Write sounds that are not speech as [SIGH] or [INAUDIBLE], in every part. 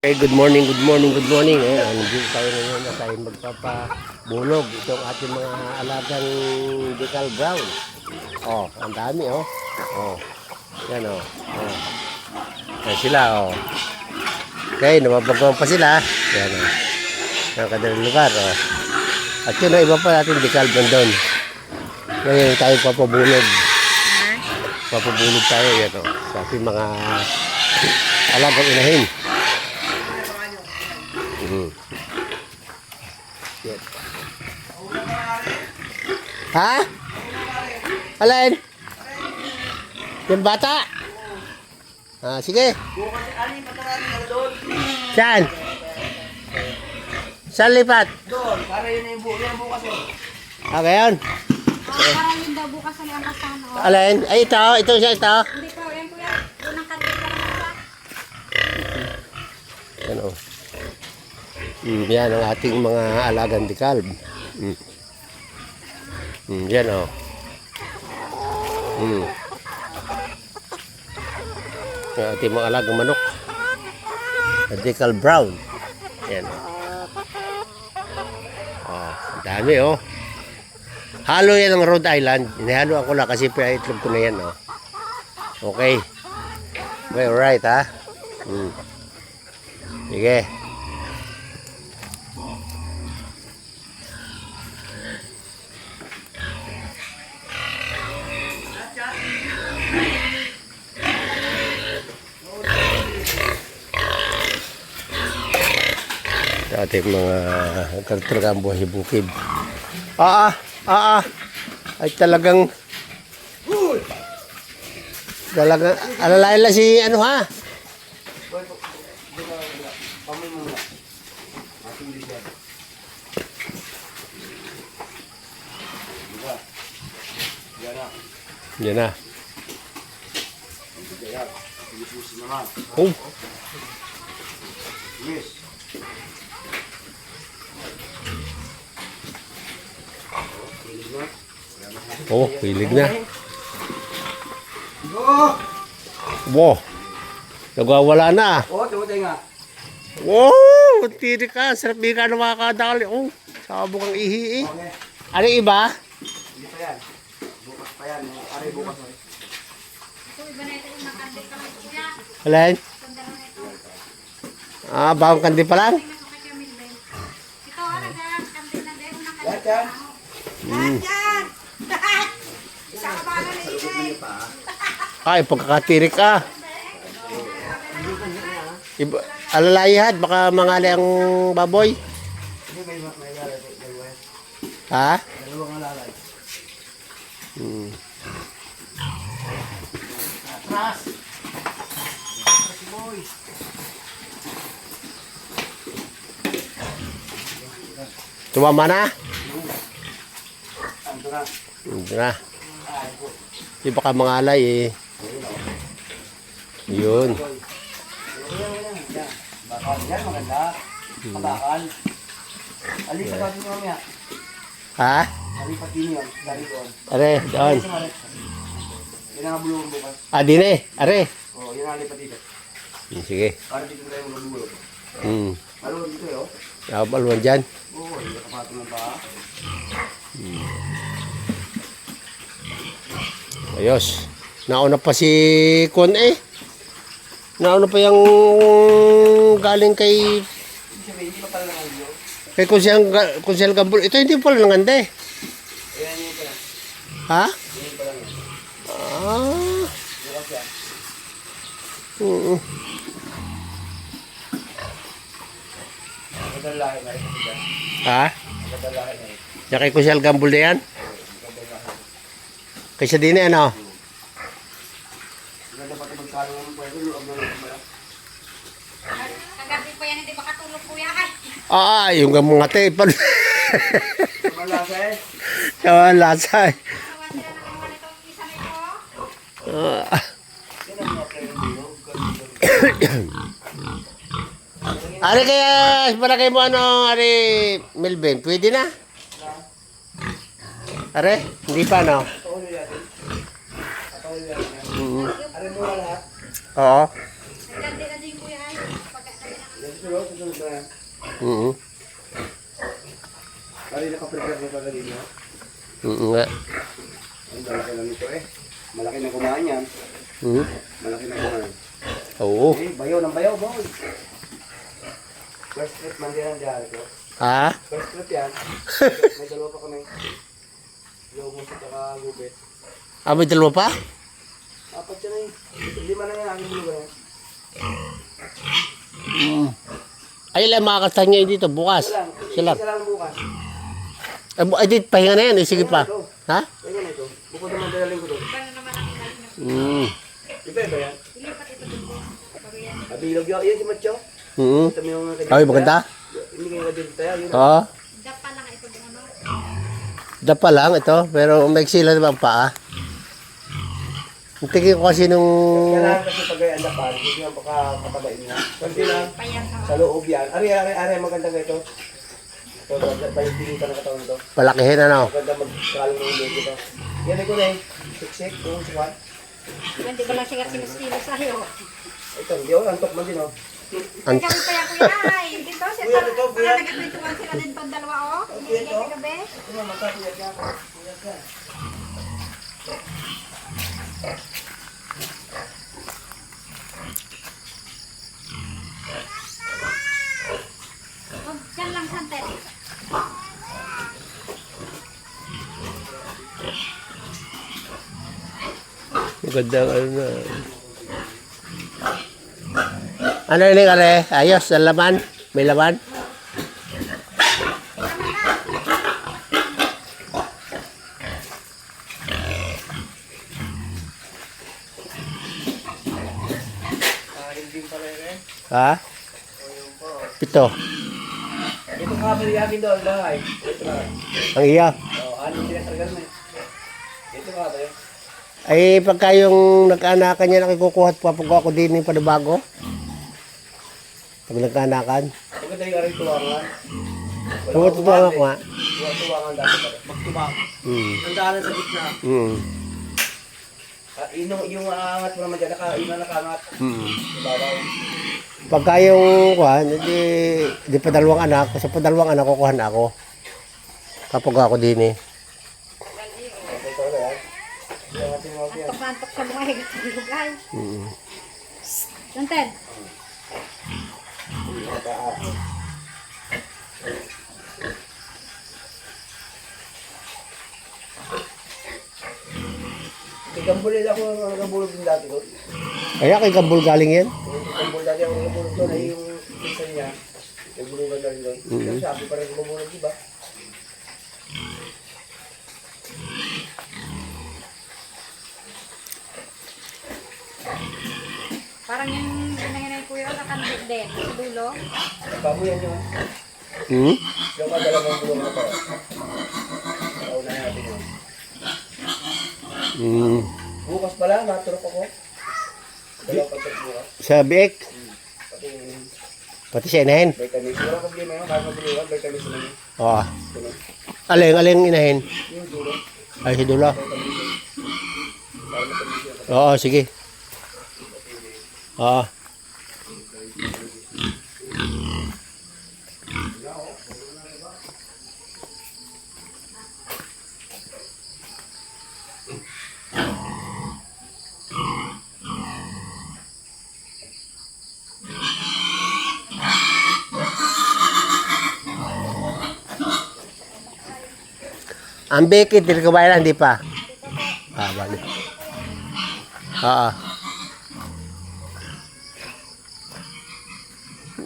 Okay, good morning, good morning, good morning. Eh, nandito tayo ngayon na tayo magpapabulog. Itong ating mga alagang decal brown. Oh, ang dami oh. Oh. Yan oh. Oh. Yan sila oh. Okay, nababagawang pa sila. Yan oh. Ang kanilang lugar oh. At yun oh, iba pa natin decal brown doon. Ngayon tayo papabulog. Papabulog tayo yan oh. Sa ating mga alagang inahin. Mhm. Yan. Ha? Alin? Yung bata? Ah, sige. Saan? Saan lipat? Doon, para yun yung bukas. Yan bukas yun. Ah, gayon. Parang yun daw bukas na ang kasama. Alin? Ay, ito. Ito siya, ito. Hindi ko, yan kuya. Unang kantin ka naman ba? Mm, yan ang ating mga alagang dekalb. Mm. Mm, yan o. Mm. Ang ating mga alagang manok. Decal brown. Yan o. Oh, ang dami o. Halo yan ng Rhode Island. Inihalo ako lang kasi pa-itlog ko na yan o. Okay. Okay, alright ha. Mm. Sige. Sa ating mga kartragang buhay bukid. Ah, ah, ah, ah. Ay talagang talagang alalayan lang si ano ha? Yan na. oh oh pilig na Oh! wow nagwawala na Oh, tumutay nga. wow tiri ka sarap di ka na makakadali oh sabog ang ihi eh Okay. ano iba Hindi pa yan. Bukas pa yan. Aray bukas. oh. Ito, iba na ito yung nakantin ka lang kuya. alin na ah bagong kandi pa lang. Ito, ano dyan? Kantin na din. Unang Yan, yan. Mm. ay pagkakatirik ah iba alalayihat baka mangali ang baboy ha hmm. Atras! Si boy. tumama na Ando na. di baka mangalay eh yun. Bakal. Yan, maganda. Bakal. Alipat natin mamaya. ha Alipat din yun. Dari are doon. Yan ang bulungan bukas. ah dine are Oo, yan ang alipat dito. Hmm, sige Para dito tayo magbulong. hmm. Malun dito eh, oh. Nabalwan dyan. Oo, hindi ka patong ng paa. Ayos. Nauna pa si Kon eh. Nauna pa yung galing kay kay Kunsel, Kunsel Gambul. Ito hindi pala. Ayan yun pala. Ha? Ah. Oo. Ha? Yan kay Kunsel Gambul na yan. Kaysa din eh, ano? Maganda pati magkano naman po. Ito, luag na luag na. Kagabi pa yan, hindi makatulog kuya. Ay, Ah, yung mga tepal. Malasa eh. Yung lasa eh. ng ito. Ah. [COUGHS] Ari kaya, palagay mo ano, Ari Melvin, pwede na? Are, hindi pa no? Patuloy natin. Patuloy natin. Mm. Arin mo na lahat. Oo. Nagkantin na din kuya. Ay, pagka- Yan Susunod, susunod na yan. Mm Kali nakaprepare mo pa kanina. Mm nga. Ang dami ka lang nito eh. Malaki na kumain yan. Mm. Malaki na kumain. Oo. Eh, bayaw ng bayaw, boy. First trip man din ang diyan ko. Ha? First trip yan. [LAUGHS] May dalawa pa kami. Lomos at saka gubit. Ah, may dalawa pa? Apat yan eh. Lima na yan, aking lugar yan. Mm. Ay, lang makakastan niya dito bukas. Isa lang. Sila. Isa lang bukas. Ay, bu- ay, di, pahinga na yan. Eh, sige pa. Ha? Kaya na ito. Bukod naman dalaling ko. Iba iba niyo. Mm. Iba ba yan? Ito. Bago yan. Yun. Yan si Macho. Mm. Ito mo yung Ay, maganda. Hindi kayo kadito tayo. Yun. Oo. Dapa lang ito. Dapa lang ito, pero may sila naman paa. Ang tingin ko kasi nung... Kailangan kasi pag ay andapan, hindi nga baka katabain niya. Kunti lang. Sa Sa loob yan. Ari, ari, ari, maganda nga ito. Ito, bayang pilitan ng katawan ito. Palakihin ano. Maganda magkalong ng ulo ito. Yan ko na eh. Siksik, kung sukat. Hindi ko lang siya kilos-kilos sa'yo. Ito, hindi ako, antok man din oh. Ang kami pa yan kuya ay. Dito siya. Kuya, dito, kuya. Para nagkakwentuhan sila din pang dalawa oh. Hindi Kuya, niya ito. kagabi. Ito na, ako. Kuyag ka. Diyan lang sante. Maganda ano na. Ano yun kare? Ayos, ang laman? May laman? Ah, hindi pala yun eh. Ha? Po. Pito. Ito nga pala yung akin doon, bahay. Ito na. Ang iya. Oh, ano sinasargal mo eh. Ito nga ba yun? Ay, pagka yung nag-anakan niya, nakikukuha at papagawa ko din yung panabago. Pag nagkanakan. Maganda yung aring tuwangan. Kung totoo ako nga. Tuwa tuwangan dati pala. Magtubang. Mm. Ang daanan sa gitna. Mm. Ah, yung, yung aangat mo naman dyan, naka, yung nakaangat. Mm. Ibabaw. Pagka yung kuhan, hindi, di pa dalawang anak. Sa padalawang anak, kukuha na ako. Kapag ako din eh. Antok na antok sa mga higit sa lugay. Mm. Santed. Igambulil ako ang nagabulog din dati doon. Kaya kay Gambol galing yan. Yung igambul dati ako nagabulog doon ay yung pinsan niya. Nagbulugan na rin doon. Pero sabi pa rin nagabulog, di ba? Parang yung pinanginay ko yun, nakandit din. Sa dulo. Bago yan yun. Hmm? Yung kadalawang bulong na to. Nauna natin yun. Mm. Bukas pala, naturok ako. Dalawang pagkat bukas. Sa biik, Pati yung pati sa inahin. vitamins. Wala problema yun. Kahit mabulugan, vitamins na yun. Oo. Aling, aling inahin. Yung dulo. Ay, si Dula. Oo, sige. Oo. Ang bekit, hindi ka ba hindi pa? Ah, bali. Oo.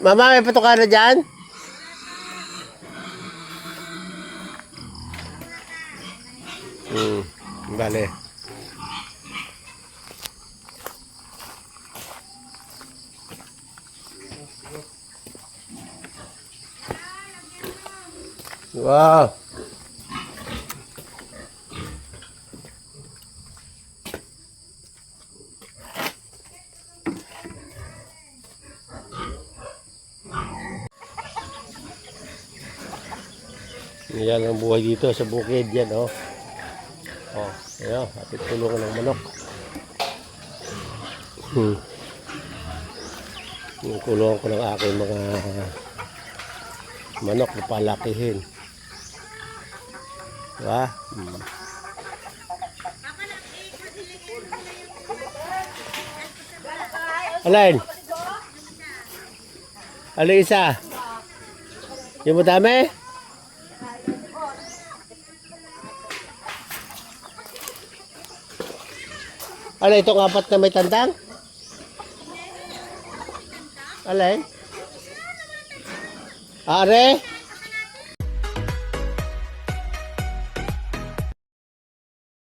Mama, may patuka na dyan? Hmm, bali. Wow. Yan ang buhay dito sa bukid yan, oh. Oh, ayan, ating tulungan ng manok. Hmm. Yung kulungan ko ng aking mga manok na palakihin. Diba? Hmm. Alin? Alin isa? Yung madami? Ano itong apat na may tandang? Alin? Are?